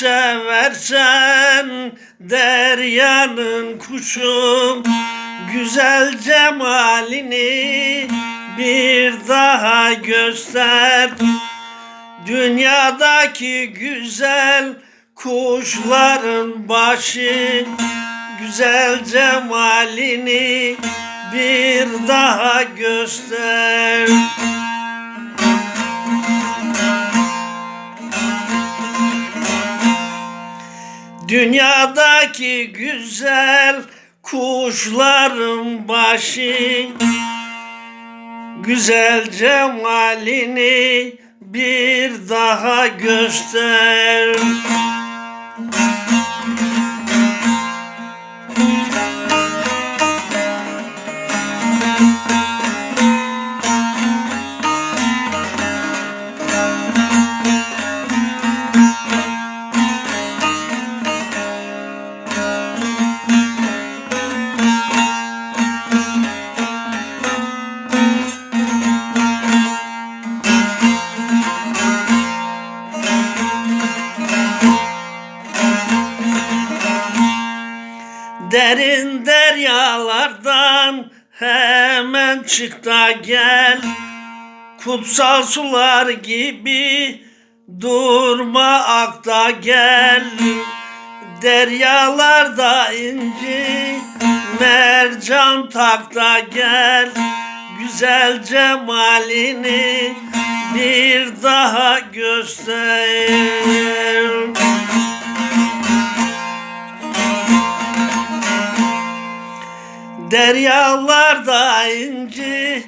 Seversen deryanın kuşu Güzel cemalini bir daha göster. Dünyadaki güzel kuşların başı Güzel cemalini bir daha göster Dünyadaki güzel kuşların başı Güzel cemalini bir daha göster Derin deryalardan hemen çık da gel. Kutsal sular gibi durma akta gel. Deryalarda inci mercan takta gel. Güzel cemalini bir daha göster Deryalarda inci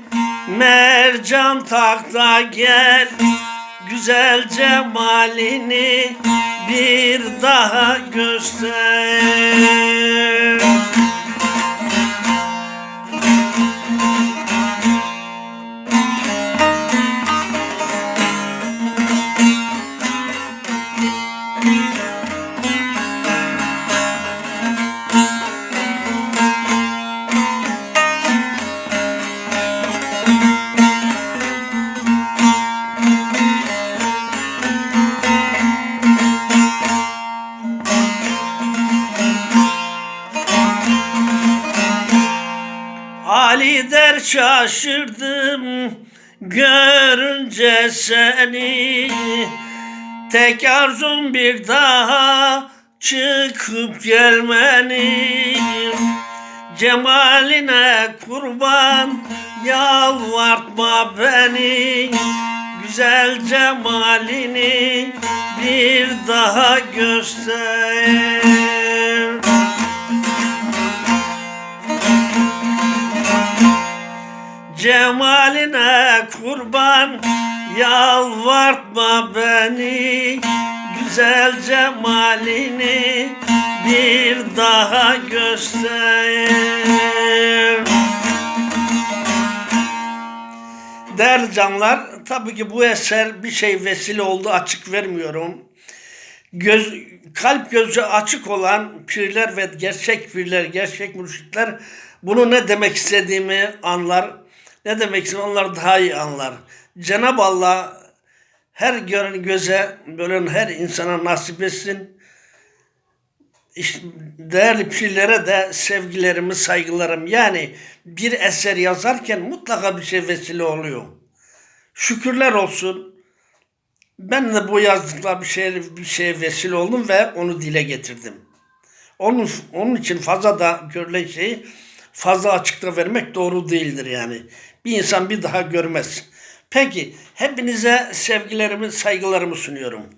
mercan takta gel. Güzel cemalini bir daha göster Ali der şaşırdım görünce seni. Tek arzum bir daha çıkıp gelmeni. Cemaline kurban yalvartma beni. Güzel cemalini bir daha göster Cemaline kurban yalvartma beni Güzel cemalini bir daha göster Değerli canlar, tabii ki bu eser bir şey vesile oldu açık vermiyorum. Göz, kalp gözü açık olan pirler ve gerçek pirler, gerçek mürşitler bunu ne demek istediğimi anlar. Ne demek onlar daha iyi anlar. Cenab-ı Allah her gören göze, böyle her insana nasip etsin. Değerli pirlere de sevgilerimi, saygılarım. Yani bir eser yazarken mutlaka bir şey vesile oluyor. Şükürler olsun. Ben de bu yazdıklar bir şeye, bir şeye vesile oldum ve onu dile getirdim. Onun, onun için fazla da görülen şeyi fazla açıkta vermek doğru değildir yani. Bir insan bir daha görmez. Peki hepinize sevgilerimi, saygılarımı sunuyorum.